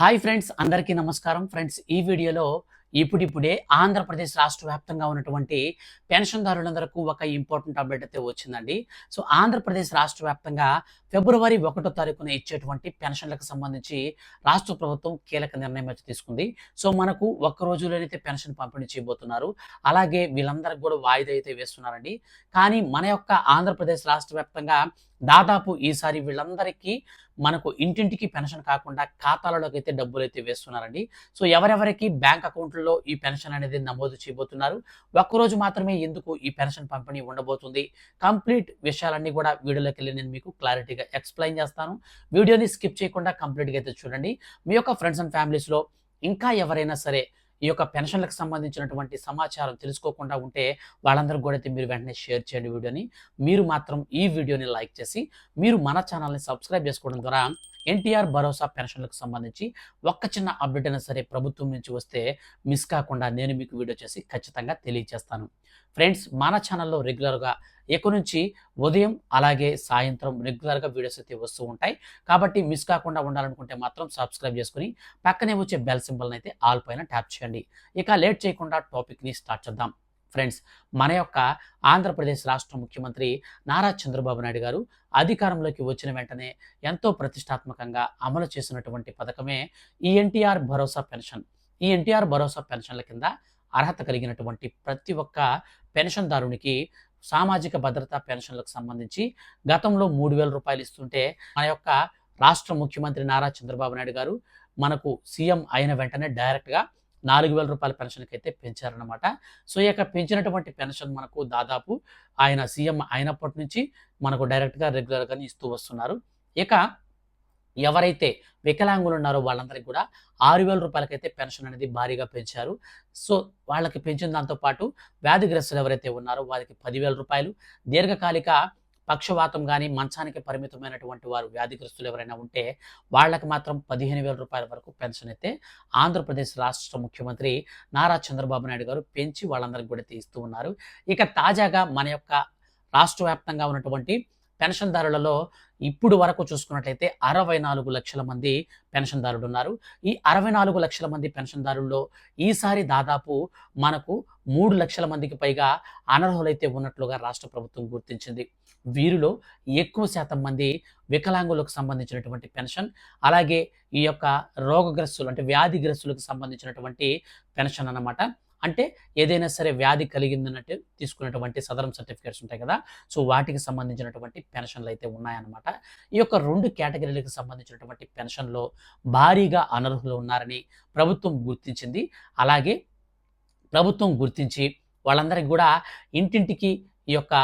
Hi friends అందరికీ నమస్కారం. Friends ఈ వీడియోలో ఇప్పుడిప్పుడే ఆంధ్రప్రదేశ్ రాష్ట్ర వ్యాప్తంగా ఉన్నటువంటి పెన్షన్దారులందరకు ఒక ఇంపార్టెంట్ అప్డేట్ అయితే వచ్చిందండి. సో ఆంధ్రప్రదేశ్ రాష్ట్ర వ్యాప్తంగా ఫిబ్రవరి ఒకటో తారీఖున ఇచ్చేటువంటి పెన్షన్లకు సంబంధించి రాష్ట్ర ప్రభుత్వం కీలక నిర్ణయం అయితే తీసుకుంది. సో మనకు ఒక్క రోజులోనైతే పెన్షన్ పంపిణీ చేయబోతున్నారు. అలాగే వీళ్ళందరికి కూడా వాయిదా అయితే వేస్తున్నారండి. కానీ మన యొక్క ఆంధ్రప్రదేశ్ రాష్ట్ర వ్యాప్తంగా దాదాపు ఈసారి వీళ్ళందరికీ మనకు ఇంటింటికి పెన్షన్ కాకుండా ఖాతాలలోకి అయితే డబ్బులు అయితే వేస్తున్నారండి. సో ఎవరెవరికి బ్యాంక్ అకౌంట్లలో ఈ పెన్షన్ అనేది నమోదు చేయబోతున్నారు? ఒక్కరోజు మాత్రమే ఎందుకు ఈ పెన్షన్ పంపిణీ ఉండబోతుంది? కంప్లీట్ విషయాలన్నీ కూడా వీడియోలోకి వెళ్ళి నేను మీకు క్లారిటీగా ఎక్స్ప్లెయిన్ చేస్తాను. వీడియోని స్కిప్ చేయకుండా కంప్లీట్గా అయితే చూడండి. మీ యొక్క ఫ్రెండ్స్ అండ్ ఫ్యామిలీస్లో ఇంకా ఎవరైనా సరే ఈ యొక్క పెన్షన్లకు సంబంధించినటువంటి సమాచారం తెలుసుకోకుండా ఉంటే వాళ్ళందరికీ కూడా అయితే మీరు వెంటనే షేర్ చేయండి వీడియోని. మీరు మాత్రం ఈ వీడియోని లైక్ చేసి మీరు మన ఛానల్ని సబ్స్క్రైబ్ చేసుకోవడం ద్వారా ఎన్టీఆర్ భరోసా పెన్షన్లకు సంబంధించి ఒక్క చిన్న అప్డేట్ అయినా సరే ప్రభుత్వం నుంచి వస్తే మిస్ కాకుండా నేను మీకు వీడియో చేసి ఖచ్చితంగా తెలియజేస్తాను ఫ్రెండ్స్ మన ఛానల్లో రెగ్యులర్గా ఎక్కడి నుంచి ఉదయం అలాగే సాయంత్రం రెగ్యులర్గా వీడియోస్ అయితే వస్తూ ఉంటాయి. కాబట్టి మిస్ కాకుండా ఉండాలనుకుంటే మాత్రం సబ్స్క్రైబ్ చేసుకుని పక్కనే వచ్చే బెల్ సింబల్ని అయితే ఆల్ పైన ట్యాప్ చేయండి. ఇక లేట్ చేయకుండా టాపిక్ని స్టార్ట్ చేద్దాం. ఫ్రెండ్స్ మన యొక్క ఆంధ్రప్రదేశ్ రాష్ట్ర ముఖ్యమంత్రి నారా చంద్రబాబు నాయుడు గారు అధికారంలోకి వచ్చిన వెంటనే ఎంతో ప్రతిష్టాత్మకంగా అమలు చేసినటువంటి పథకమే ఈ ఎన్టీఆర్ భరోసా పెన్షన్. ఈ ఎన్టీఆర్ భరోసా పెన్షన్ల కింద అర్హత కలిగినటువంటి ప్రతి ఒక్క పెన్షన్దారునికి సామాజిక భద్రతా పెన్షన్లకు సంబంధించి గతంలో మూడు వేల రూపాయలు ఇస్తుంటే మన యొక్క రాష్ట్ర ముఖ్యమంత్రి నారా చంద్రబాబు నాయుడు గారు మనకు సీఎం అయిన వెంటనే డైరెక్ట్గా నాలుగు వేల రూపాయల పెన్షన్కి అయితే పెంచారనమాట సో ఈ యొక్క పెంచినటువంటి పెన్షన్ మనకు దాదాపు ఆయన సీఎం అయినప్పటి నుంచి మనకు డైరెక్ట్గా రెగ్యులర్గానే ఇస్తూ వస్తున్నారు. ఇక ఎవరైతే వికలాంగులు ఉన్నారో వాళ్ళందరికీ కూడా ఆరు వేల రూపాయలకైతే పెన్షన్ అనేది భారీగా పెంచారు. సో వాళ్ళకి పెంచిన దాంతోపాటు వ్యాధిగ్రస్తులు ఎవరైతే ఉన్నారో వారికి పదివేల రూపాయలు దీర్ఘకాలిక పక్షవాతం కానీ మంచానికి పరిమితమైనటువంటి వారు వ్యాధిగ్రస్తులు ఎవరైనా ఉంటే వాళ్ళకి మాత్రం పదిహేను వేల రూపాయల వరకు పెన్షన్ అయితే ఆంధ్రప్రదేశ్ రాష్ట్ర ముఖ్యమంత్రి నారా చంద్రబాబు నాయుడు గారు పెంచి వాళ్ళందరికీ కూడా ఇస్తూ ఉన్నారు. ఇక తాజాగా మన యొక్క రాష్ట్ర వ్యాప్తంగా ఉన్నటువంటి పెన్షన్దారులలో ఇప్పుడు వరకు చూసుకున్నట్లయితే అరవై నాలుగు లక్షల మంది పెన్షన్దారులు ఉన్నారు ఈ అరవై నాలుగు లక్షల మంది పెన్షన్దారుల్లో ఈసారి దాదాపు మనకు మూడు లక్షల మందికి పైగా అనర్హులైతే ఉన్నట్లుగా రాష్ట్ర ప్రభుత్వం గుర్తించింది. వీరిలో ఎక్కువ శాతం మంది వికలాంగులకు సంబంధించినటువంటి పెన్షన్ అలాగే ఈ యొక్క రోగగ్రస్తులు అంటే వ్యాధిగ్రస్తులకు సంబంధించినటువంటి పెన్షన్ అన్నమాట. అంటే ఏదైనా సరే వ్యాధి కలిగిందన్నట్టు తీసుకున్నటువంటి సదరం సర్టిఫికేట్స్ ఉంటాయి కదా. సో వాటికి సంబంధించినటువంటి పెన్షన్లు అయితే ఉన్నాయన్నమాట. ఈ యొక్క రెండు కేటగిరీలకు సంబంధించినటువంటి పెన్షన్లో భారీగా అనర్హులు ఉన్నారని ప్రభుత్వం గుర్తించింది. అలాగే ప్రభుత్వం గుర్తించి వాళ్ళందరికీ కూడా ఇంటింటికి ఈ యొక్క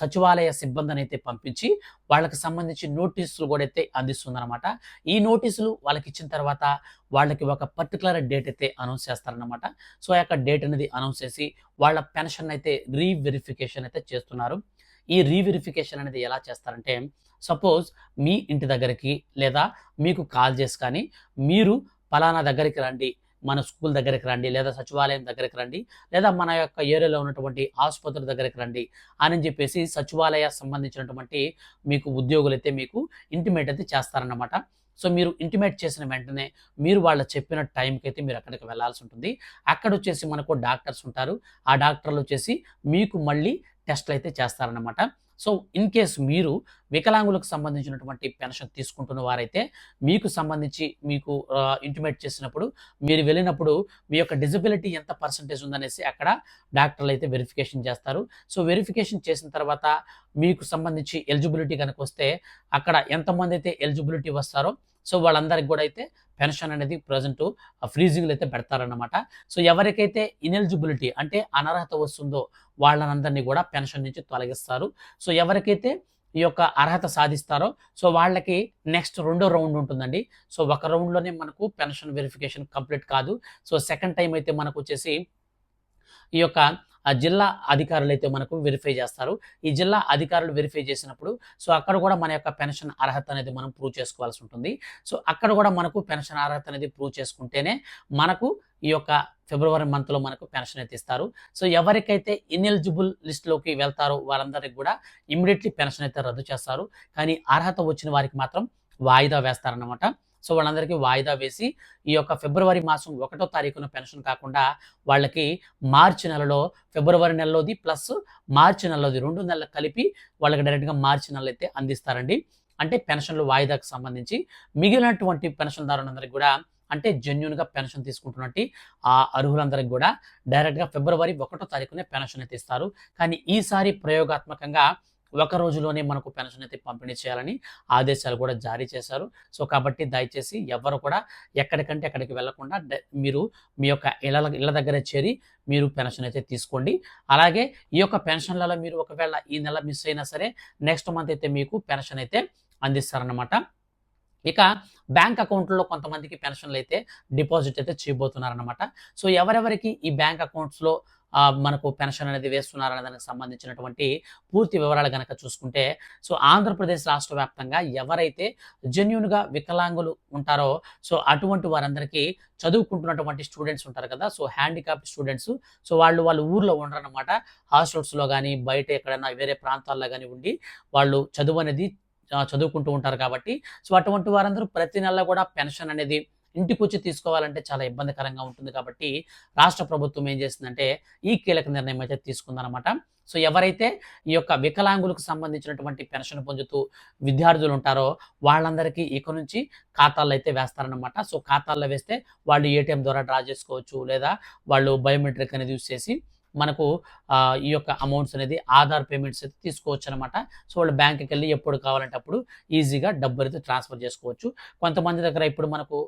సచివాలయ సిబ్బందిని అయితే పంపించి వాళ్ళకి సంబంధించి నోటీసులు కూడా అయితే అందిస్తుందన్నమాట. ఈ నోటీసులు వాళ్ళకి ఇచ్చిన తర్వాత వాళ్ళకి ఒక పర్టికులర్ డేట్ అయితే అనౌన్స్ చేస్తారనమాట సో ఆ యొక్క డేట్ అనేది అనౌన్స్ చేసి వాళ్ళ పెన్షన్ అయితే రీవెరిఫికేషన్ అయితే చేస్తున్నారు. ఈ రీవెరిఫికేషన్ అనేది ఎలా చేస్తారంటే సపోజ్ మీ ఇంటి దగ్గరికి లేదా మీకు కాల్ చేసి కానీ మీరు పలానా దగ్గరికి రండి మన స్కూల్ దగ్గరికి రండి లేదా సచివాలయం దగ్గరికి రండి లేదా మన యొక్క ఏరియాలో ఉన్నటువంటి ఆసుపత్రి దగ్గరికి రండి అని చెప్పేసి సచివాలయ సంబంధించినటువంటి మీకు ఉద్యోగులు అయితే మీకు ఇంటిమేట్ అయితే చేస్తారన్నమాట. సో మీరు ఇంటిమేట్ చేసిన వెంటనే మీరు వాళ్ళ చెప్పిన టైంకి అయితే మీరు అక్కడికి వెళ్ళాల్సి ఉంటుంది. అక్కడ వచ్చేసి మనకు డాక్టర్స్ ఉంటారు. ఆ డాక్టర్లు వచ్చేసి మీకు మళ్ళీ టెస్ట్లు అయితే చేస్తారనమాట సో ఇన్ కేస్ మీరు వికలాంగులకు సంబంధించినటువంటి పెన్షన్ తీసుకుంటున్న వారైతే మీకు సంబంధించి మీకు ఇంటిమేట్ చేసినప్పుడు మీరు వెళ్ళినప్పుడు మీ యొక్క డిజబిలిటీ ఎంత పర్సంటేజ్ ఉందనేసి అక్కడ డాక్టర్లు అయితే వెరిఫికేషన్ చేస్తారు. సో వెరిఫికేషన్ చేసిన తర్వాత మీకు సంబంధించి ఎలిజిబిలిటీ కనుక వస్తే అక్కడ ఎంతమంది అయితే ఎలిజిబిలిటీ వస్తారో సో వాళ్ళందరికి కూడా అయితే పెన్షన్ అనేది ప్రజెంట్ ఫ్రీజింగ్లు అయితే పెడతారనమాట సో ఎవరికైతే ఇనెలిజిబిలిటీ అంటే అనర్హత వస్తుందో వాళ్ళనందరినీ కూడా పెన్షన్ నుంచి తొలగిస్తారు. సో ఎవరికైతే ఈ యొక్క అర్హత సాధిస్తారో సో వాళ్ళకి నెక్స్ట్ రెండో రౌండ్ ఉంటుందండి. సో ఒక రౌండ్లోనే మనకు పెన్షన్ వెరిఫికేషన్ కంప్లీట్ కాదు. సో సెకండ్ టైం అయితే మనకు వచ్చేసి ఈ యొక్క ఆ జిల్లా అధికారులు అయితే మనకు వెరిఫై చేస్తారు. ఈ జిల్లా అధికారులు వెరిఫై చేసినప్పుడు సో అక్కడ కూడా మన యొక్క పెన్షన్ అర్హత అనేది మనం ప్రూవ్ చేసుకోవాల్సి ఉంటుంది. సో అక్కడ కూడా మనకు పెన్షన్ అర్హత అనేది ప్రూవ్ చేసుకుంటేనే మనకు ఈ యొక్క ఫిబ్రవరి మంత్లో మనకు పెన్షన్ అయితే ఇస్తారు. సో ఎవరికైతే ఇన్ఎలిజిబుల్ లిస్ట్లోకి వెళ్తారో వారందరికి కూడా ఇమ్మీడియట్లీ పెన్షన్ అయితే రద్దు చేస్తారు. కానీ అర్హత వచ్చిన వారికి మాత్రం వాయిదా వేస్తారన్నమాట. సో వాళ్ళందరికీ వాయిదా వేసి ఈ యొక్క ఫిబ్రవరి మాసం ఒకటో తారీఖున పెన్షన్ కాకుండా వాళ్ళకి మార్చి నెలలో ఫిబ్రవరి నెలలోది ప్లస్ మార్చి నెలలోది రెండు నెలలు కలిపి వాళ్ళకి డైరెక్ట్గా మార్చి నెలలో అయితే అందిస్తారండి. అంటే పెన్షన్లు వాయిదాకు సంబంధించి మిగిలినటువంటి పెన్షన్దారులందరికీ కూడా అంటే జెన్యున్గా పెన్షన్ తీసుకుంటున్నట్టు ఆ అర్హులందరికీ కూడా డైరెక్ట్గా ఫిబ్రవరి ఒకటో తారీఖునే పెన్షన్ అయితే ఇస్తారు. కానీ ఈసారి ప్రయోగాత్మకంగా ఒక రోజులోనే మనకు పెన్షన్ అయితే పంపిణీ చేయాలని ఆదేశాలు కూడా జారీ చేశారు. సో కాబట్టి దయచేసి ఎవరు కూడా ఎక్కడికంటే ఎక్కడికి వెళ్ళకుండా డ- మీరు మీ యొక్క ఇళ్ళ ఇళ్ళ దగ్గర చేరి మీరు పెన్షన్ అయితే తీసుకోండి. అలాగే ఈ యొక్క పెన్షన్లలో మీరు ఒకవేళ ఈ నెల మిస్ అయినా సరే నెక్స్ట్ మంత్ అయితే మీకు పెన్షన్ అయితే అందిస్తారనమాట ఇక బ్యాంక్ అకౌంట్లో కొంతమందికి పెన్షన్లు అయితే డిపాజిట్ అయితే చేయబోతున్నారనమాట సో ఎవరెవరికి ఈ బ్యాంక్ అకౌంట్స్లో మనకు పెన్షన్ అనేది వేస్తున్నారనే దానికి సంబంధించినటువంటి పూర్తి వివరాలు కనుక చూసుకుంటే సో ఆంధ్రప్రదేశ్ రాష్ట్ర వ్యాప్తంగా ఎవరైతే జెన్యున్గా వికలాంగులు ఉంటారో సో అటువంటి వారందరికీ చదువుకుంటున్నటువంటి స్టూడెంట్స్ ఉంటారు కదా సో హ్యాండిక్యాప్ స్టూడెంట్స్ సో వాళ్ళు వాళ్ళ ఊర్లో ఉండరనమాట హాస్టల్స్లో కానీ బయట ఎక్కడైనా వేరే ప్రాంతాల్లో కానీ ఉండి వాళ్ళు చదువు అనేది చదువుకుంటూ ఉంటారు కాబట్టి సో అటువంటి వారందరూ ప్రతి నెల కూడా పెన్షన్ అనేది ఇంటికి వచ్చి తీసుకోవాలంటే చాలా ఇబ్బందికరంగా ఉంటుంది కాబట్టి రాష్ట్ర ప్రభుత్వం ఏం చేసిందంటే ఈ కీలక నిర్ణయం అయితే తీసుకుందనమాట సో ఎవరైతే ఈ యొక్క వికలాంగులకు సంబంధించినటువంటి పెన్షన్ పొందుతూ విద్యార్థులు ఉంటారో వాళ్ళందరికీ ఇక నుంచి ఖాతాల్లో అయితే వేస్తారనమాట సో ఖాతాల్లో వేస్తే వాళ్ళు ఏటీఎం ద్వారా డ్రా చేసుకోవచ్చు లేదా వాళ్ళు బయోమెట్రిక్ అనేది యూస్ చేసి మనకు ఈ యొక్క అమౌంట్స్ అనేది ఆధార్ పేమెంట్స్ అయితే తీసుకోవచ్చు అనమాట సో వాళ్ళు బ్యాంక్కి వెళ్ళి ఎప్పుడు కావాలంటే అప్పుడు ఈజీగా డబ్బులు అయితే ట్రాన్స్ఫర్ చేసుకోవచ్చు. కొంతమంది దగ్గర ఇప్పుడు మనకు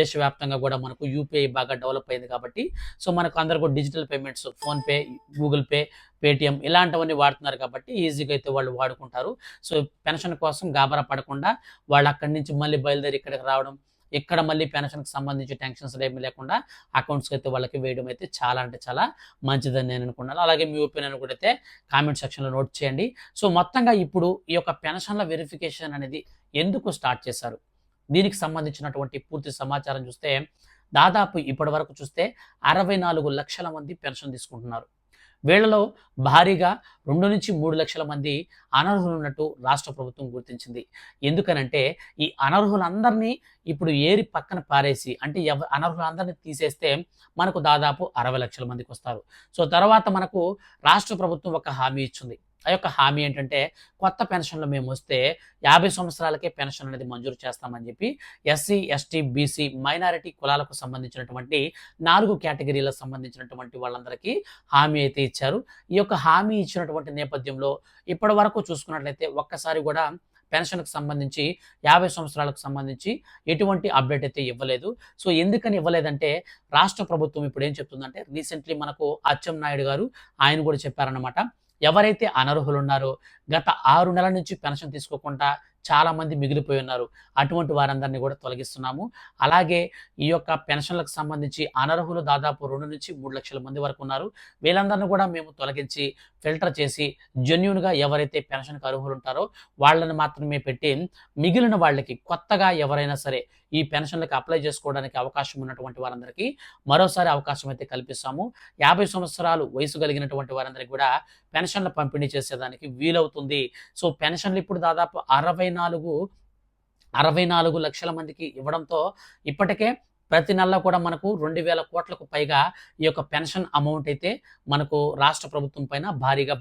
దేశవ్యాప్తంగా కూడా మనకు యూపీఐ బాగా డెవలప్ అయింది కాబట్టి సో మనకు అందరికీ digital payments PhonePe Google Pay Paytm ఇలాంటివన్నీ వాడుతున్నారు కాబట్టి ఈజీగా అయితే వాళ్ళు వాడుకుంటారు. సో పెన్షన్ కోసం గాబరా పడకుండా వాళ్ళు అక్కడి నుంచి మళ్ళీ బయలుదేరి ఇక్కడికి రావడం ఇక్కడ మళ్ళీ పెన్షన్కి సంబంధించి టెన్షన్స్ ఏమీ లేకుండా అకౌంట్స్కి అయితే వాళ్ళకి వేయడం అయితే చాలా అంటే చాలా మంచిదని నేను అనుకున్నాను అలాగే మీ ఒపీనియన్ కూడా అయితే కామెంట్ సెక్షన్లో నోట్ చేయండి. సో మొత్తంగా ఇప్పుడు ఈ యొక్క పెన్షన్ల వెరిఫికేషన్ అనేది ఎందుకు స్టార్ట్ చేశారు? దీనికి సంబంధించినటువంటి పూర్తి సమాచారం చూస్తే దాదాపు ఇప్పటి వరకు చూస్తే అరవై నాలుగు లక్షల మంది పెన్షన్ తీసుకుంటున్నారు. వీళ్ళలో భారీగా రెండు నుంచి మూడు లక్షల మంది అనర్హులు ఉన్నట్టు రాష్ట్ర ప్రభుత్వం గుర్తించింది. ఎందుకనంటే ఈ అనర్హులందరినీ ఇప్పుడు ఏరి పక్కన పారేసి అంటే ఎవ అనర్హులందరినీ తీసేస్తే మనకు దాదాపు అరవై లక్షల మందికి వస్తారు. సో తర్వాత మనకు రాష్ట్ర ప్రభుత్వం ఒక హామీ ఇచ్చింది. ఆ యొక్క హామీ ఏంటంటే కొత్త పెన్షన్లు మేము వస్తే యాభై సంవత్సరాలకే పెన్షన్ అనేది మంజూరు చేస్తామని చెప్పి ఎస్సీ ఎస్టీ బీసీ మైనారిటీ కులాలకు సంబంధించినటువంటి నాలుగు కేటగిరీలకు సంబంధించినటువంటి వాళ్ళందరికీ హామీ అయితే ఇచ్చారు. ఈ యొక్క హామీ ఇచ్చినటువంటి నేపథ్యంలో ఇప్పటి వరకు చూసుకున్నట్లయితే ఒక్కసారి కూడా పెన్షన్కి సంబంధించి యాభై సంవత్సరాలకు సంబంధించి ఎటువంటి అప్డేట్ అయితే ఇవ్వలేదు. సో ఎందుకని ఇవ్వలేదంటే రాష్ట్ర ప్రభుత్వం ఇప్పుడు ఏం చెప్తుందంటే రీసెంట్లీ మనకు అచ్చెం నాయుడు గారు ఆయన కూడా చెప్పారనమాట ఎవరైతే అనర్హులు ఉన్నారో గత ఆరు నెలల నుంచి పెన్షన్ తీసుకోకుండా చాలామంది మిగిలిపోయి ఉన్నారు. అటువంటి వారందరినీ కూడా తొలగిస్తున్నాము. అలాగే ఈ యొక్క పెన్షన్లకు సంబంధించి అనర్హులు దాదాపు రెండు నుంచి మూడు లక్షల మంది వరకు ఉన్నారు. వీళ్ళందరినీ కూడా మేము తొలగించి ఫిల్టర్ చేసి జెన్యున్గా ఎవరైతే పెన్షన్కి అర్హులు ఉంటారో వాళ్ళని మాత్రమే పెట్టి మిగిలిన వాళ్ళకి కొత్తగా ఎవరైనా సరే ఈ పెన్షన్లకు అప్లై చేసుకోవడానికి అవకాశం ఉన్నటువంటి వారందరికీ మరోసారి అవకాశం అయితే కల్పిస్తాము. యాభై సంవత్సరాలు వయసు కలిగినటువంటి వారందరికీ కూడా పెన్షన్ల పంపిణీ చేసేదానికి వీలవుతుంది. సో పెన్షన్లు ఇప్పుడు దాదాపు అరవై నాలుగు అరవై నాలుగు లక్షల మందికి ఇవ్వడంతో ఇప్పటికే ప్రతి నెల కూడా మనకు రెండు వేల కోట్లకు పైగా ఈ యొక్క పెన్షన్ అమౌంట్ అయితే మనకు రాష్ట్ర ప్రభుత్వం పైన భారీగా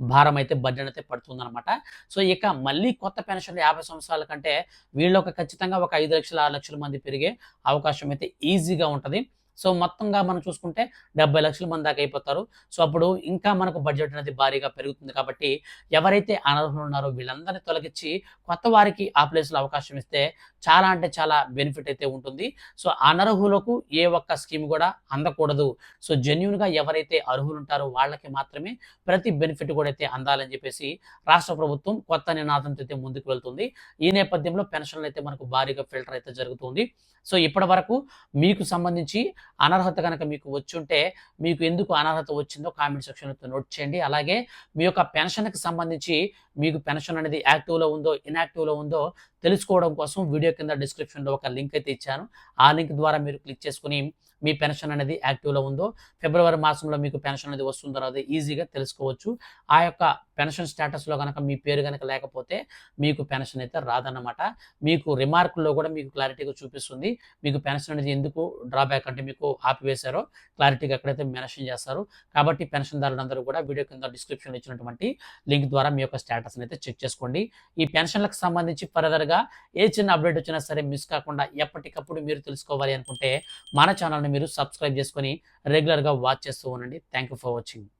భారం అయితే బడ్జెట్ అయితే పడుతుందన్నమాట. సో ఇక మళ్ళీ కొత్త పెన్షన్లు యాభై సంవత్సరాల కంటే వీళ్ళొక ఖచ్చితంగా ఒక ఐదు లక్షల ఆరు లక్షల మంది పెరిగే అవకాశం అయితే ఈజీగా ఉంటుంది. సో మొత్తంగా మనం చూసుకుంటే డెబ్బై లక్షల మంది దాకా అయిపోతారు. సో అప్పుడు ఇంకా మనకు బడ్జెట్ అనేది భారీగా పెరుగుతుంది కాబట్టి ఎవరైతే అనర్హులు ఉన్నారో వీళ్ళందరినీ తొలగించి కొత్త వారికి ఆ ప్లేస్లో అవకాశం ఇస్తే చాలా అంటే చాలా బెనిఫిట్ అయితే ఉంటుంది. సో అనర్హులకు ఏ ఒక్క స్కీమ్ కూడా అందకూడదు. సో జెన్యున్గా ఎవరైతే అర్హులు ఉంటారో వాళ్ళకి మాత్రమే ప్రతి బెనిఫిట్ కూడా అయితే అందాలని చెప్పేసి రాష్ట్ర ప్రభుత్వం కొత్త నినాదంతో అయితే ముందుకు వెళ్తుంది. ఈ నేపథ్యంలో పెన్షన్లు అయితే మనకు భారీగా ఫిల్టర్ అయితే జరుగుతుంది. సో ఇప్పటి వరకు మీకు సంబంధించి అనర్హత కనుక మీకు వచ్చుంటే మీకు ఎందుకు అనర్హత వచ్చిందో కామెంట్ సెక్షన్లో నోట్ చేయండి. అలాగే మీ యొక్క పెన్షన్కి సంబంధించి మీకు పెన్షన్ అనేది యాక్టివ్లో ఉందో ఇన్యాక్టివ్లో ఉందో తెలుసుకోవడం కోసం వీడియో కింద డిస్క్రిప్షన్లో ఒక లింక్ అయితే ఇచ్చాను. ఆ లింక్ ద్వారా మీరు క్లిక్ చేసుకుని మీ పెన్షన్ అనేది యాక్టివ్లో ఉందో ఫిబ్రవరి మాసంలో మీకు పెన్షన్ అనేది వస్తుందో రాదో ఈజీగా తెలుసుకోవచ్చు. ఆ యొక్క పెన్షన్ స్టేటస్లో కనుక మీ పేరు కనుక లేకపోతే మీకు పెన్షన్ అయితే రాదన్నమాట. మీకు రిమార్కుల్లో కూడా మీకు క్లారిటీగా చూపిస్తుంది. మీకు పెన్షన్ అనేది ఎందుకు డ్రాబ్యాక్ అంటే మీకు ఆపివేశారో క్లారిటీగా ఎక్కడైతే మెన్షన్ చేస్తారు కాబట్టి పెన్షన్దారులందరూ కూడా వీడియో కింద డిస్క్రిప్షన్లో ఇచ్చినటువంటి లింక్ ద్వారా మీ యొక్క స్టేటస్ని అయితే చెక్ చేసుకోండి. ఈ పెన్షన్లకు సంబంధించి ఫర్దర్గా ఏ చిన్న అప్డేట్ వచ్చినా సరే మిస్ కాకుండా ఎప్పటికప్పుడు మీరు తెలుసుకోవాలి అనుకుంటే మన ఛానల్ని మీరు సబ్స్క్రైబ్ చేసుకొని రెగ్యులర్గా వాచ్ చేస్తూ ఉండండి. Thank you for watching